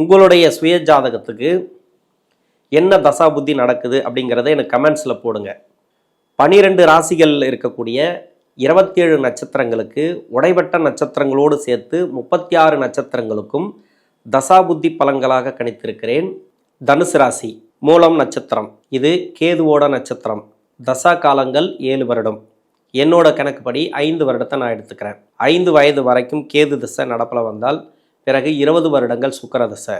உங்களுடைய சுய ஜாதகத்துக்கு என்ன தசா புத்தி நடக்குது அப்படிங்கிறத எனக்கு கமெண்ட்ஸில் போடுங்க. பனிரெண்டு ராசிகள் இருக்கக்கூடிய இருபத்தேழு நட்சத்திரங்களுக்கு உடைபட்ட நட்சத்திரங்களோடு சேர்த்து முப்பத்தி ஆறு நட்சத்திரங்களுக்கும் தசாபுத்தி பலன்களாக கணித்திருக்கிறேன். தனுசு ராசி மூலம் நட்சத்திரம். இது கேதுவோட நட்சத்திரம். தசா காலங்கள் ஏழு வருடம். என்னோட கணக்குப்படி ஐந்து வருடத்தை நான் எடுத்துக்கிறேன். ஐந்து வயது வரைக்கும் கேது திசை நடப்பில் வந்தால் பிறகு இருபது வருடங்கள் சுக்கரதசை.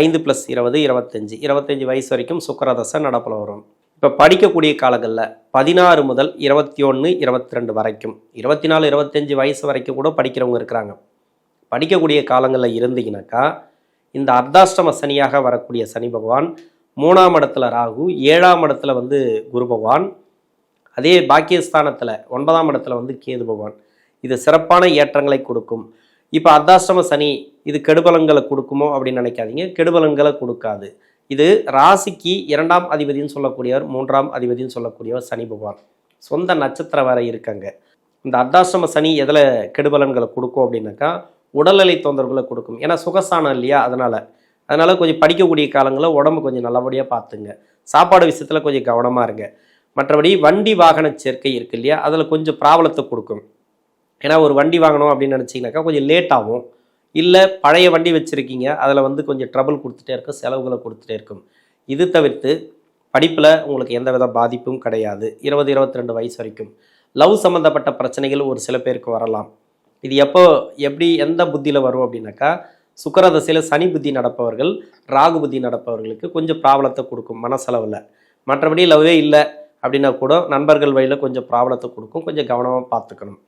ஐந்து ப்ளஸ் இருபது இருபத்தஞ்சி. இருபத்தஞ்சி வயசு வரைக்கும் சுக்கரதசை நடப்பில் வரும். இப்போ படிக்கக்கூடிய காலங்களில் பதினாறு முதல் இருபத்தி ஒன்று இருபத்தி ரெண்டு வரைக்கும். இருபத்தி நாலு இருபத்தஞ்சி வயசு வரைக்கும் கூட படிக்கிறவங்க இருக்கிறாங்க. படிக்கக்கூடிய காலங்களில் இருந்தீங்கன்னாக்கா இந்த அர்த்தாஷ்டம சனியாக வரக்கூடிய சனி பகவான் மூணாம் இடத்துல ராகு ஏழாம் இடத்துல வந்து குரு பகவான் அதே பாக்கியஸ்தானத்தில் ஒன்பதாம் இடத்துல வந்து கேது பகவான். இது சிறப்பான ஏற்றங்களை கொடுக்கும். இப்போ அர்த்தாஷ்டம சனி இது கெடுபலன்களை கொடுக்குமோ அப்படின்னு நினைக்காதீங்க. கெடுபலங்களை கொடுக்காது. இது ராசிக்கு இரண்டாம் அதிபதினு சொல்லக்கூடியவர் மூன்றாம் அதிபதினு சொல்லக்கூடியவர் சனி பகவான். சொந்த நட்சத்திரம் வேற இருக்காங்க. இந்த அர்த்தாசிரம சனி எதில் கெடுபலன்களை கொடுக்கும் அப்படின்னாக்கா உடல்நிலை தொந்தரவுகளை கொடுக்கும். ஏன்னா சுகஸ்தானம் இல்லையா? அதனால். அதனால் கொஞ்சம் படிக்கக்கூடிய காலங்களில் உடம்பு கொஞ்சம் நல்லபடியாக பார்த்துங்க. சாப்பாடு விஷயத்தில் கொஞ்சம் கவனமாக இருங்க. மற்றபடி வண்டி வாகன சேர்க்கை இருக்கு இல்லையா? அதில் கொஞ்சம் ப்ராப்ளத்தை கொடுக்கும். ஏன்னா ஒரு வண்டி வாங்கணும் அப்படின்னு நினச்சிங்கனாக்கா கொஞ்சம் லேட் ஆகும். இல்லை பழைய வண்டி வச்சுருக்கீங்க அதில் வந்து கொஞ்சம் ட்ரபிள் கொடுத்துட்டே இருக்கும் செலவுகளை கொடுத்துட்டே இருக்கும். இது தவிர்த்து படிப்பில் உங்களுக்கு எந்த வித பாதிப்பும் கிடையாது. இருபது இருபத்தி ரெண்டு வயசு வரைக்கும். லவ் சம்மந்தப்பட்ட பிரச்சனைகள் ஒரு சில பேருக்கு வரலாம். இது எப்போ எப்படி எந்த புத்தியில் வரும் அப்படின்னாக்கா சுக்கர தசையில் சனி புத்தி நடப்பவர்கள் ராகு புத்தி நடப்பவர்களுக்கு கொஞ்சம் ப்ராப்ளத்தை கொடுக்கும் மனசளவில். மற்றபடி லவ்வே இல்லை அப்படின்னா கூட நண்பர்கள் வழியில் கொஞ்சம் ப்ராப்ளத்தை கொடுக்கும். கொஞ்சம் கவனமாக பார்த்துக்கணும்.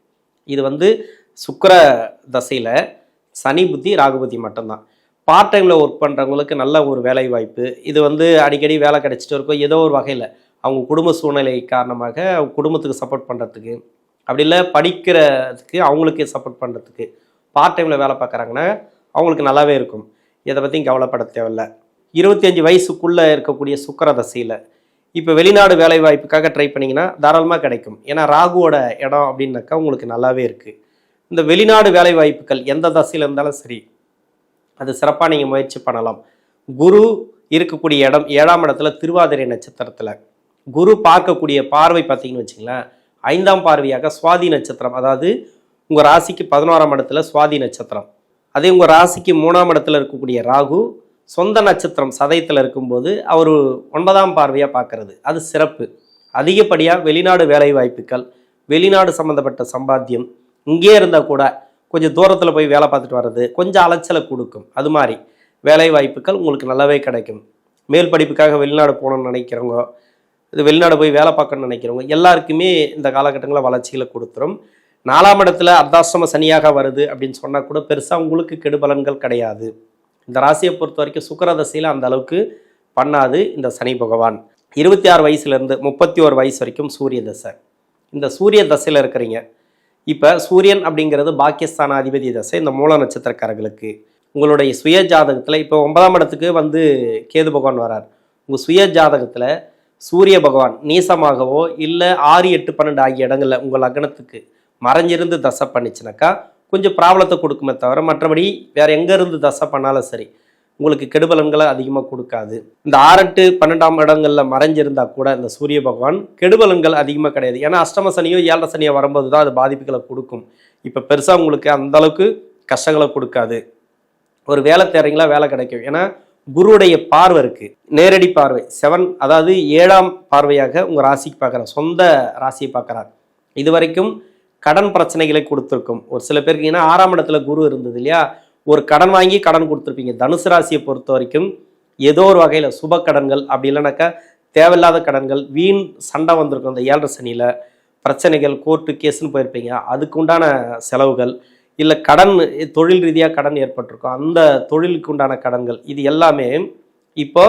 இது வந்து சுக்கர தசையில் சனி புத்தி ராகு புத்தி மட்டும்தான். பார்ட் டைமில் ஒர்க் பண்ணுறவங்களுக்கு நல்ல ஒரு வேலை வாய்ப்பு இது வந்து அடிக்கடி வேலை கிடைச்சிட்டு இருக்கும். ஏதோ ஒரு வகையில். அவங்க குடும்ப சூழ்நிலை காரணமாக அவங்க குடும்பத்துக்கு சப்போர்ட் பண்ணுறதுக்கு அப்படி இல்லை படிக்கிறதுக்கு அவங்களுக்கு சப்போர்ட் பண்ணுறதுக்கு பார்ட் டைமில் வேலை பார்க்குறாங்கன்னா அவங்களுக்கு நல்லாவே இருக்கும். இதை பற்றியும் கவலைப்பட தேவையில்ல. இருபத்தி அஞ்சு வயசுக்குள்ளே இருக்கக்கூடிய சுக்கர தசையில் இப்போ வெளிநாடு வேலை வாய்ப்புக்காக ட்ரை பண்ணிங்கன்னா தாராளமாக கிடைக்கும். ஏன்னா ராகுவோட இடம் அப்படின்னாக்கா உங்களுக்கு நல்லாவே இருக்குது இந்த வெளிநாடு வேலை வாய்ப்புகள் எந்த தசையில் இருந்தாலும் சரி அது சிறப்பாக நீங்கள் முயற்சி பண்ணலாம். குரு இருக்கக்கூடிய இடம் ஏழாம் இடத்துல திருவாதிரை நட்சத்திரத்தில். குரு பார்க்கக்கூடிய பார்வை பார்த்தீங்கன்னு வச்சுங்களேன் ஐந்தாம் பார்வையாக சுவாதி நட்சத்திரம். அதாவது உங்கள் ராசிக்கு பதினோராம் இடத்துல சுவாதி நட்சத்திரம். அதே உங்கள் ராசிக்கு மூணாம் இடத்துல இருக்கக்கூடிய ராகு சொந்த நட்சத்திரம் சதயத்தில் இருக்கும்போது அவர் ஒன்பதாம் பார்வையாக பார்க்கறது. அது சிறப்பு. அதிகப்படியாக வெளிநாடு வேலை வாய்ப்புகள் வெளிநாடு சம்மந்தப்பட்ட சம்பாத்தியம் இங்கே இருந்தால் கூட கொஞ்சம் தூரத்தில் போய் வேலை பார்த்துட்டு வர்றது கொஞ்சம் அலைச்சலை கொடுக்கும். அது மாதிரி வேலை வாய்ப்புகள் உங்களுக்கு நல்லாவே கிடைக்கும். மேல் படிப்புக்காக வெளிநாடு போகணும்னு நினைக்கிறவங்க இது வெளிநாடு போய் வேலை பார்க்கணும்னு நினைக்கிறவங்க எல்லாருக்குமே இந்த காலகட்டங்களில் வளர்ச்சிகளை கொடுத்துரும். நாலாம் இடத்துல அர்த்தாசிரம சனியாக வருது அப்படின்னு சொன்னால் கூட பெருசாக உங்களுக்கு கெடுபலன்கள் கிடையாது. இந்த ராசியை பொறுத்த வரைக்கும் சுக்கரதசையில் அந்த அளவுக்கு பண்ணாது இந்த சனி பகவான். இருபத்தி ஆறு வயசுலேருந்து முப்பத்தி ஒரு வயசு வரைக்கும் சூரிய தசை. இந்த சூரிய தசையில் இருக்கிறீங்க. இப்போ சூரியன் அப்படிங்கிறது பாகிஸ்தான் அதிபதி தசை இந்த மூல நட்சத்திரக்காரர்களுக்கு. உங்களுடைய சுய ஜாதகத்தில் இப்போ ஒன்பதாம் இடத்துக்கு வந்து கேது பகவான் வரார். உங்கள் சுய ஜாதகத்தில் சூரிய பகவான் நீசமாகவோ இல்லை ஆறு எட்டு பன்னெண்டு ஆகிய இடங்களில் உங்கள் லக்னத்துக்கு மறைஞ்சிருந்து தசை பண்ணிச்சுனாக்கா கொஞ்சம் ப்ராப்ளத்தை கொடுக்குமே தவிர மற்றபடி வேற எங்க இருந்து தசை பண்ணாலும் சரி உங்களுக்கு கெடுபலன்களை அதிகமாக கொடுக்காது. இந்த ஆறெட்டு பன்னெண்டாம் இடங்களில் மறைஞ்சிருந்தா கூட இந்த சூரிய பகவான் கெடுபலன்கள் அதிகமாக கிடையாது. ஏன்னா அஷ்டம சனியோ ஏழரை சனியோ வரும்போது தான் அது பாதிப்புகளை கொடுக்கும். இப்போ பெருசாக உங்களுக்கு அந்த அளவுக்கு கஷ்டங்களை கொடுக்காது. ஒரு வேலை தேடுறீங்களா வேலை கிடைக்கும். ஏன்னா குருவுடைய பார்வை இருக்குது நேரடி பார்வை. செவன் அதாவது ஏழாம் பார்வையாக உங்கள் ராசிக்கு பார்க்குறார். சொந்த ராசியை பார்க்குறார். இது வரைக்கும் கடன் பிரச்சனைகளை கொடுத்துருக்கும். ஒரு சில பேருக்கு ஏன்னா ஆறாம் இடத்துல குரு இருந்தது இல்லையா? ஒரு கடன் வாங்கி கடன் கொடுத்துருப்பீங்க. தனுசு ராசியை பொறுத்த வரைக்கும் ஏதோ ஒரு வகையில் சுப கடன்கள் அப்படி இல்லைனாக்கா தேவையில்லாத கடன்கள் வீண் சண்டை வந்திருக்கும். அந்த ஏழரை சனியில் பிரச்சனைகள் கோர்ட்டு கேஸுன்னு போயிருப்பீங்க. அதுக்கு உண்டான செலவுகள் இல்லை கடன் தொழில் ரீதியாக கடன் ஏற்பட்டிருக்கும். அந்த தொழிலுக்கு உண்டான கடன்கள் இது எல்லாமே இப்போ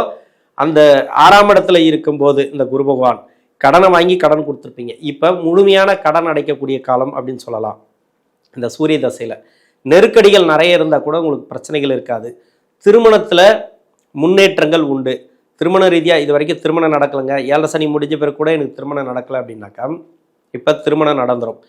அந்த ஆறாம் இடத்துல இருக்கும்போது இந்த குரு பகவான் கடனை வாங்கி கடன் கொடுத்துருப்பீங்க. இப்போ முழுமையான கடன் அடைக்கக்கூடிய காலம் அப்படின்னு சொல்லலாம். இந்த சூரிய தசையில் நெருக்கடிகள் நிறைய இருந்தால் கூட உங்களுக்கு பிரச்சனைகள் இருக்காது. திருமணத்தில் முன்னேற்றங்கள் உண்டு. திருமண ரீதியாக இது வரைக்கும் திருமணம் நடக்கலைங்க. ஏழரை சனி முடிஞ்ச பிறகு கூட எனக்கு திருமணம் நடக்கலை அப்படின்னாக்கா இப்போ திருமணம் நடந்துடும்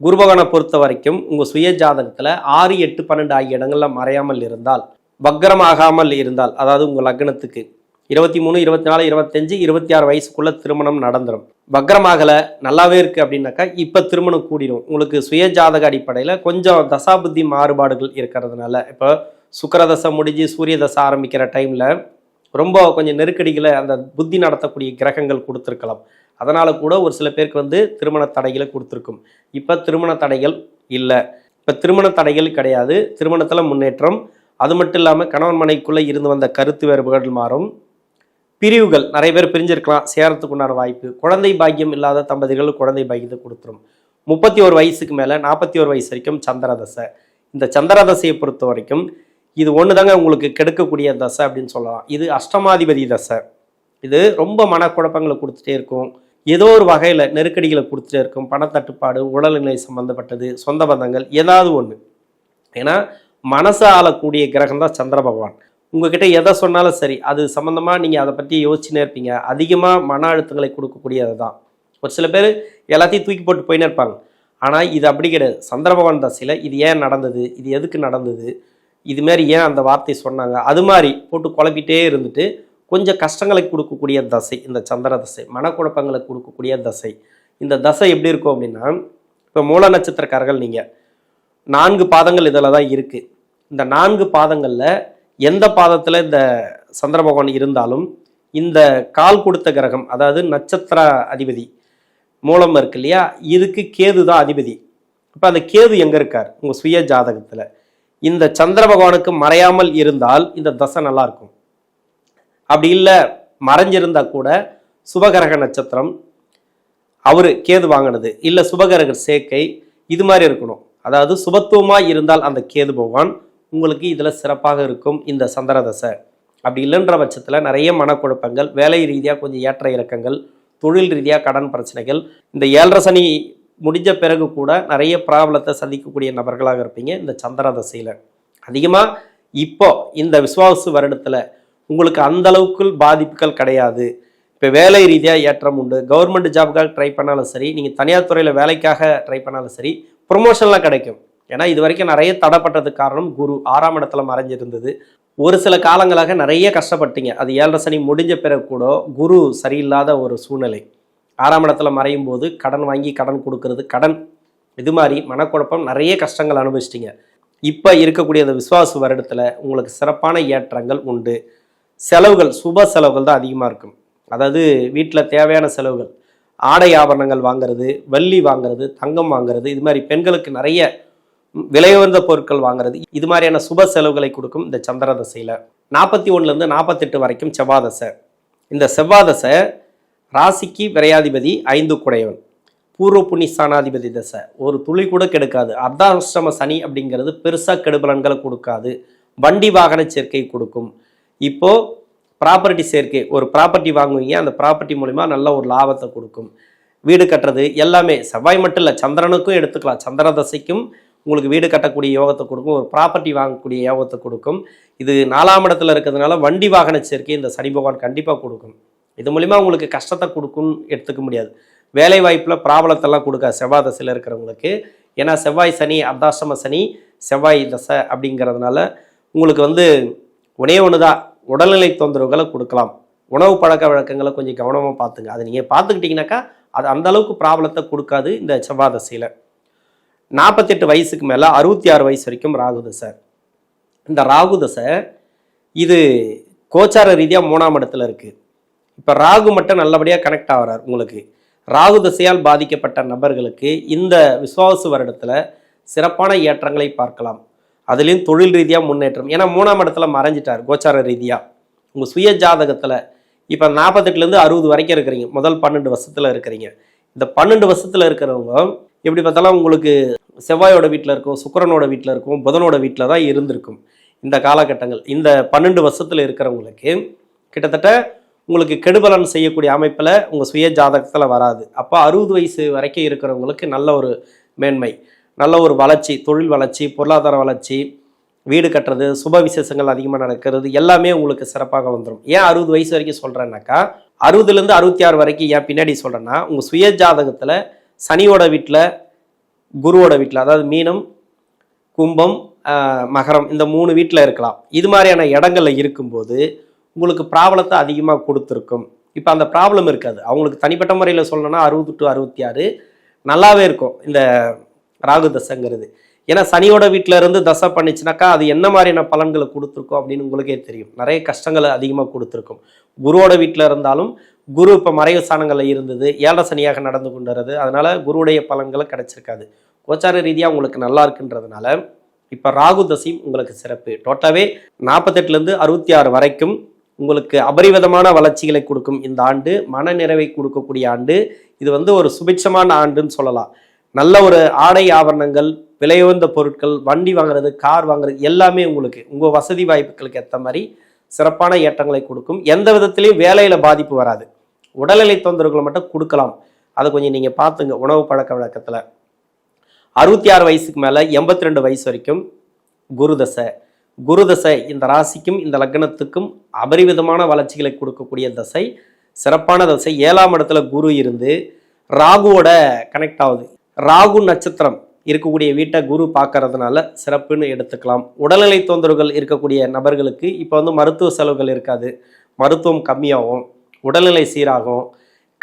குருபகனை பொறுத்த வரைக்கும் உங்கள் சுய ஜாதகத்தில் ஆறு எட்டு பன்னெண்டு ஆகிய இடங்களில் மறையாமல் இருந்தால் வக்கரமாகாமல் இருந்தால் அதாவது உங்கள் லக்னத்துக்கு இருபத்தி மூணு இருபத்தி நாலு இருபத்தஞ்சு இருபத்தி ஆறு வயசுக்குள்ள திருமணம் நடந்துடும் வக்கரமாகலை நல்லாவே இருக்குது அப்படின்னாக்கா இப்போ திருமணம் கூடிடும் உங்களுக்கு சுய ஜாதக அடிப்படையில் கொஞ்சம் தசாபுத்தி மாறுபாடுகள் இருக்கிறதுனால இப்போ சுக்கரதசை முடிஞ்சு சூரிய தசை ஆரம்பிக்கிற டைமில் ரொம்ப கொஞ்சம் நெருக்கடிகளை அந்த புத்தி நடத்தக்கூடிய கிரகங்கள் கொடுத்துருக்கலாம். அதனால் கூட ஒரு சில பேருக்கு வந்து திருமண தடைகளை கொடுத்துருக்கும். இப்போ திருமண தடைகள் இல்லை. இப்போ திருமண தடைகள் கிடையாது. திருமணத்தில் முன்னேற்றம். அது மட்டும் இல்லாமல் கணவன் மனைக்குள்ளே இருந்து வந்த கருத்து வேறுபாடுகள் மாறும். பிரிவுகள் நிறைய பேர் பிரிஞ்சிருக்கலாம் சேரத்துக்கு உண்டான வாய்ப்பு. குழந்தை பாக்கியம் இல்லாத தம்பதிகள் குழந்தை பாக்கியத்தை கொடுத்துரும். முப்பத்தி ஒரு வயசுக்கு மேலே நாற்பத்தி ஒரு வயசு வரைக்கும் சந்திரதசை. இந்த சந்திரதசையை பொறுத்த வரைக்கும் இது ஒன்று தாங்க உங்களுக்கு கெடுக்கக்கூடிய தசை அப்படின்னு சொல்லலாம். இது அஷ்டமாதிபதி தசை. இது ரொம்ப மனக்குழப்பங்களை கொடுத்துட்டே இருக்கும். ஏதோ ஒரு வகையில் நெருக்கடிகளை கொடுத்துட்டே இருக்கும். பணத்தட்டுப்பாடு உடல்நிலை சம்மந்தப்பட்டது சொந்த பந்தங்கள் ஏதாவது ஒன்று ஏன்னா மனசை ஆளக்கூடிய கிரகம் தான் சந்திர பகவான். உங்ககிட்ட எதை சொன்னாலும் சரி அது சம்மந்தமாக நீங்கள் அதை பற்றி யோசிச்சுனே இருப்பீங்க. அதிகமாக மன அழுத்தங்களை கொடுக்கக்கூடியது தான். ஒரு சில பேர் எல்லாத்தையும் தூக்கி போட்டு போயின்னு இருப்பாங்க. ஆனால் இது அப்படி கிடையாது. சந்திர பகவான் தசையில் இது ஏன் நடந்தது? இது எதுக்கு நடந்தது? இது மாதிரி ஏன் அந்த வார்த்தை சொன்னாங்க? அது மாதிரி போட்டு குழப்பிட்டே இருந்துட்டு கொஞ்சம் கஷ்டங்களை கொடுக்கக்கூடிய தசை இந்த சந்திர தசை மனக்குழப்பங்களை கொடுக்கக்கூடிய தசை. இந்த தசை எப்படி இருக்கும் அப்படின்னா இப்போ மூல நட்சத்திரக்காரர்கள் நீங்கள் நான்கு பாதங்கள் இதில் தான் இருக்குது இந்த நான்கு பாதங்களில் எந்த பாதத்தில் இந்த சந்திர பகவான் இருந்தாலும் இந்த கால் கொடுத்த கிரகம் அதாவது நட்சத்திர அதிபதி மூலம் இருக்கு இல்லையா? இதுக்கு கேது தான் அதிபதி. இப்போ அந்த கேது எங்கே இருக்கார்? உங்கள் சுய ஜாதகத்தில். இந்த சந்திர பகவானுக்கு மறையாமல் இருந்தால் இந்த தசை நல்லா இருக்கும். அப்படி இல்லை மறைஞ்சிருந்தா கூட சுபகரக நட்சத்திரம் அவர் கேது வாங்கினது. இல்லை சுபகிரக சேர்க்கை இது மாதிரி இருக்கணும். அதாவது சுபத்துவமாக இருந்தால் அந்த கேது பகவான் உங்களுக்கு இதில் சிறப்பாக இருக்கும் இந்த சந்திர தசை அப்படி இல்லைன்ற பட்சத்தில் நிறைய மனக்குழப்பங்கள் வேலை ரீதியாக கொஞ்சம் ஏற்ற இறக்கங்கள் தொழில் ரீதியாக கடன் பிரச்சனைகள். இந்த ஏழரை சனி முடிஞ்ச பிறகு கூட நிறைய ப்ராப்ளத்தை சந்திக்கக்கூடிய நபர்களாக இருப்பீங்க இந்த சந்திர தசையில் அதிகமாக இப்போ இந்த விஸ்வாசு வருடத்தில் உங்களுக்கு அந்த அளவுக்கு பாதிப்புகள் கிடையாது. இப்போ வேலை ரீதியாக ஏற்றம் உண்டு. கவர்மெண்ட் ஜாபுக்காக ட்ரை பண்ணாலும் சரி நீங்கள் தனியார் துறையில் வேலைக்காக ட்ரை பண்ணாலும் சரி ப்ரொமோஷன்லாம் கிடைக்கும். ஏன்னா இது வரைக்கும் நிறைய தடைப்பட்டதுக்கு காரணம் குரு ஆறாம் இடத்துல மறைஞ்சிருந்தது. ஒரு சில காலங்களாக நிறைய கஷ்டப்பட்டீங்க. அது ஏழரை சனி முடிஞ்ச பிறகு கூட குரு சரியில்லாத ஒரு சூழ்நிலை. ஆறாம் இடத்துல மறையும் போது கடன் வாங்கி கடன் கொடுக்கறது கடன் இது மாதிரி மனக்குழப்பம் நிறைய கஷ்டங்கள் அனுபவிச்சிட்டிங்க. இப்போ இருக்கக்கூடிய அந்த விசுவாச வருடத்தில் உங்களுக்கு சிறப்பான ஏற்றங்கள் உண்டு. செலவுகள் சுப செலவுகள் தான் அதிகமாக இருக்கும். அதாவது வீட்டில் தேவையான செலவுகள். ஆடை ஆபரணங்கள் வாங்குறது வள்ளி வாங்குறது தங்கம் வாங்குறது இது மாதிரி பெண்களுக்கு நிறைய விலையுயர்ந்த பொருட்கள் வாங்குறது. இது மாதிரியான சுப செலவுகளை கொடுக்கும் இந்த சந்திர தசையில். நாற்பத்தி ஒன்றுலேருந்து நாற்பத்தெட்டு வரைக்கும் செவ்வாதசை இந்த செவ்வாதசை ராசிக்கு விரையாதிபதி ஐந்து குடையவன். பூர்வ புண்ணி ஸ்தானாதிபதி தசை. ஒரு துளி கூட கெடுக்காது. அர்த்தாஷ்டம சனி அப்படிங்கிறது பெருசாக கெடுபலன்களை கொடுக்காது. வண்டி வாகன சேர்க்கை கொடுக்கும். இப்போ ப்ராப்பர்ட்டி சேர்க்கை. ஒரு ப்ராப்பர்ட்டி வாங்குவீங்க. அந்த ப்ராப்பர்ட்டி மூலிமா நல்ல ஒரு லாபத்தை கொடுக்கும். வீடு கட்டுறது எல்லாமே. செவ்வாய் மட்டும் இல்லை சந்திரனுக்கும் எடுத்துக்கலாம். சந்திர தசைக்கும் உங்களுக்கு வீடு கட்டக்கூடிய யோகத்தை கொடுக்கும் ஒரு ப்ராப்பர்ட்டி வாங்கக்கூடிய யோகத்தை கொடுக்கும். இது நாலாம் இடத்துல இருக்கிறதுனால வண்டி வாகன சேர்க்கை இந்த சனி பகவான் கண்டிப்பாக கொடுக்கும். இது மூலிமா உங்களுக்கு கஷ்டத்தை கொடுக்கும்னு எடுத்துக்க முடியாது. வேலை வாய்ப்பில் ப்ராபலத்தெல்லாம் கொடுக்காது. செவ்வாய் தசையில் இருக்கிறவங்களுக்கு. ஏன்னா செவ்வாய் சனி அர்த்தாஷ்டம சனி செவ்வாய் தசை அப்படிங்கிறதுனால உங்களுக்கு வந்து ஒரே ஒன்று தான் உடல்நிலை தொந்தரவுகளை கொடுக்கலாம். உணவு பழக்க வழக்கங்களை கொஞ்சம் கவனமாக பார்த்துங்க. அதை நீங்கள் பார்த்துக்கிட்டிங்கனாக்கா அது அந்த அளவுக்கு ப்ராப்ளத்தை கொடுக்காது இந்த செவ்வாய் தசையில். நாற்பத்தெட்டு வயசுக்கு மேலே அறுபத்தி ஆறு வயசு வரைக்கும் ராகு தசை இந்த ராகு தசை இது கோச்சார ரீதியாக மூணாம் இடத்துல இருக்குது இப்போ ராகு மட்டும் நல்லபடியாக கனெக்ட் ஆகிறார் உங்களுக்கு. ராகு தசையால் பாதிக்கப்பட்ட நபர்களுக்கு இந்த விசுவாசு வருடத்தில் சிறப்பான ஏற்றங்களை பார்க்கலாம். அதுலேயும் தொழில் ரீதியாக முன்னேற்றம். ஏன்னா மூணாம் இடத்துல மறைஞ்சிட்டார் கோச்சார ரீதியாக உங்கள் சுய ஜாதகத்தில் இப்போ நாற்பத்தெட்டுலேருந்து அறுபது வரைக்கும் இருக்கிறீங்க. முதல் பன்னெண்டு வருஷத்தில் இருக்கிறீங்க. இந்த பன்னெண்டு வருஷத்தில் இருக்கிறவங்க எப்படி பார்த்தாலும் உங்களுக்கு செவ்வாயோட வீட்டில் இருக்கும் சுக்கரனோட வீட்டில் இருக்கும் புதனோட வீட்டில் தான் இருந்திருக்கும் இந்த காலகட்டங்கள். இந்த பன்னெண்டு வருஷத்தில் இருக்கிறவங்களுக்கு கிட்டத்தட்ட உங்களுக்கு கெடுபலன் செய்யக்கூடிய அமைப்பில் உங்கள் சுய ஜாதகத்தில் வராது. அப்போ அறுபது வயசு வரைக்கும் இருக்கிறவங்களுக்கு நல்ல ஒரு மேன்மை நல்ல ஒரு வளர்ச்சி தொழில் வளர்ச்சி பொருளாதார வளர்ச்சி வீடு கட்டுறது சுப விசேஷங்கள் அதிகமாக நடக்கிறது எல்லாமே உங்களுக்கு சிறப்பாக வந்துடும் ஏன் அறுபது வயசு வரைக்கும் சொல்கிறேன்னாக்கா அறுபதுலேருந்து அறுபத்தி ஆறு வரைக்கும் ஏன் பின்னாடி சொல்கிறேன்னா உங்கள் சுய ஜாதகத்தில் சனியோட வீட்டில் குருவோட வீட்டில் அதாவது மீனம் கும்பம் மகரம் இந்த மூணு வீட்டில் இருக்கலாம். இது மாதிரியான இடங்கள்ல இருக்கும்போது உங்களுக்கு ப்ராப்ளத்தை அதிகமாக கொடுத்துருக்கும். இப்போ அந்த ப்ராப்ளம் இருக்காது. அவங்களுக்கு தனிப்பட்ட முறையில் சொல்லணும்னா அறுபது டு அறுபத்தி ஆறு நல்லாவே இருக்கும். இந்த ராகு தசைங்கிறது. ஏன்னா சனியோட வீட்டில் இருந்து தசை பண்ணிச்சுனாக்கா அது என்ன மாதிரியான பலன்களை கொடுத்துருக்கோம் அப்படின்னு உங்களுக்கே தெரியும். நிறைய கஷ்டங்களை அதிகமாக கொடுத்துருக்கும். குருவோட வீட்டில் இருந்தாலும் குரு இப்போ மறைவு ஸ்தானங்களில் இருந்தது ஏழரை சனியாக நடந்து கொண்டுறது அதனால குருவுடைய பலன்களை கிடைச்சிருக்காது. கோச்சார ரீதியாக உங்களுக்கு நல்லா இருக்குன்றதுனால இப்போ ராகு தசையும் உங்களுக்கு சிறப்பு. டோட்டலாகவே நாற்பத்தெட்டுலேருந்து அறுபத்தி ஆறு வரைக்கும் உங்களுக்கு அபரிவிதமான வளர்ச்சிகளை கொடுக்கும் இந்த ஆண்டு மன நிறைவை கொடுக்கக்கூடிய ஆண்டு. இது வந்து ஒரு சுபிட்சமான ஆண்டுன்னு சொல்லலாம். நல்ல ஒரு ஆடை ஆபரணங்கள் விலையுயர்ந்த பொருட்கள் வண்டி வாங்குறது கார் வாங்குறது எல்லாமே உங்களுக்கு உங்கள் வசதி வாய்ப்புகளுக்கு ஏற்ற மாதிரி சிறப்பான ஏற்றங்களை கொடுக்கும். எந்த விதத்திலையும் வேலையில் பாதிப்பு வராது. உடல்நிலை தொந்தரவுகளை மட்டும் கொடுக்கலாம். அதை கொஞ்சம் நீங்கள் பார்த்துங்க உணவு பழக்க வழக்கத்தில். அறுபத்தி ஆறு வயசுக்கு மேலே எண்பத்தி ரெண்டு வயசு வரைக்கும் குருதசை குருதசை இந்த ராசிக்கும் இந்த லக்னத்துக்கும் அபரிவிதமான வளர்ச்சிகளை கொடுக்கக்கூடிய தசை. சிறப்பான தசை. ஏழாம் இடத்துல குரு இருந்து ராகுவோட கனெக்ட் ஆகுது. ராகு நட்சத்திரம் இருக்கக்கூடிய வீட்டை குரு பார்க்கறதுனால சிறப்புன்னு எடுத்துக்கலாம். உடல்நிலை தொந்தரவுகள் இருக்கக்கூடிய நபர்களுக்கு இப்போ வந்து மருத்துவ செலவுகள் இருக்காது. மருத்துவம் கம்மியாகும். உடல்நிலை சீராகும்.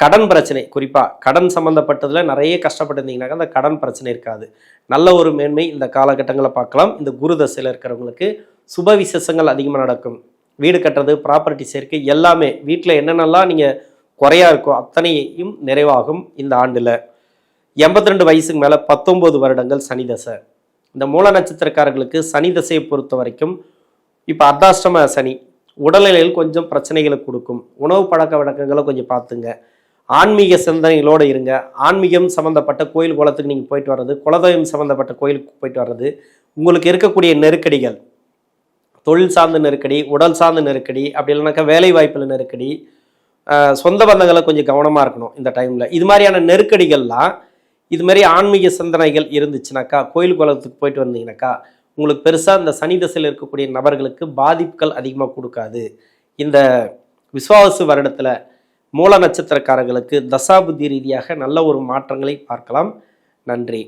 கடன் பிரச்சனை குறிப்பாக கடன் சம்மந்தப்பட்டதில் நிறைய கஷ்டப்பட்டிருந்தீங்கன்னாக்கா அந்த கடன் பிரச்சனை இருக்காது. நல்ல ஒரு மேன்மை இந்த காலகட்டங்களை பார்க்கலாம். இந்த குரு தசையில் இருக்கிறவங்களுக்கு சுப விசேஷங்கள் அதிகமாக நடக்கும். வீடு கட்டுறது ப்ராப்பர்ட்டி சேர்க்கை எல்லாமே வீட்டில் என்னென்னலாம் நீங்கள் குறையா இருக்கோ அத்தனையும் நிறைவாகும் இந்த ஆண்டில். எண்பத்தி ரெண்டு வயசுக்கு மேலே பத்தொம்போது வருடங்கள் சனி தசை. இந்த மூல நட்சத்திரக்காரர்களுக்கு சனி தசையை பொறுத்த வரைக்கும் இப்போ அர்த்தாஷ்டம சனி உடல்நிலையில் கொஞ்சம் பிரச்சனைகளை கொடுக்கும். உணவு பழக்க வழக்கங்களை கொஞ்சம் பார்த்துங்க. ஆன்மீக சிந்தனைகளோடு இருங்க. ஆன்மீகம் சம்மந்தப்பட்ட கோயில் குளத்துக்கு நீங்கள் போயிட்டு வர்றது குலதெய்வம் சம்மந்தப்பட்ட கோயிலுக்கு போயிட்டு வர்றது உங்களுக்கு இருக்கக்கூடிய நெருக்கடிகள் தொழில் சார்ந்த நெருக்கடி உடல் சார்ந்த நெருக்கடி அப்படி இல்லைனாக்கா வேலை வாய்ப்பில் நெருக்கடி சொந்த பந்தங்களை கொஞ்சம் கவனமாக இருக்கணும் இந்த டைமில். இது மாதிரியான நெருக்கடிகள்லாம் இது மாதிரி ஆன்மீக சிந்தனைகள் இருந்துச்சுனாக்கா கோயில் குளத்துக்கு போயிட்டு வந்தீங்கன்னாக்கா உங்களுக்கு பெருசாக இந்த சனி தசையில் இருக்கக்கூடிய நபர்களுக்கு பாதிப்புகள் அதிகமாக கொடுக்காது. இந்த விஸ்வாவசு வருடத்தில் மூல நட்சத்திரக்காரர்களுக்கு தசாபுத்தி ரீதியாக நல்ல ஒரு மாற்றங்களை பார்க்கலாம். நன்றி.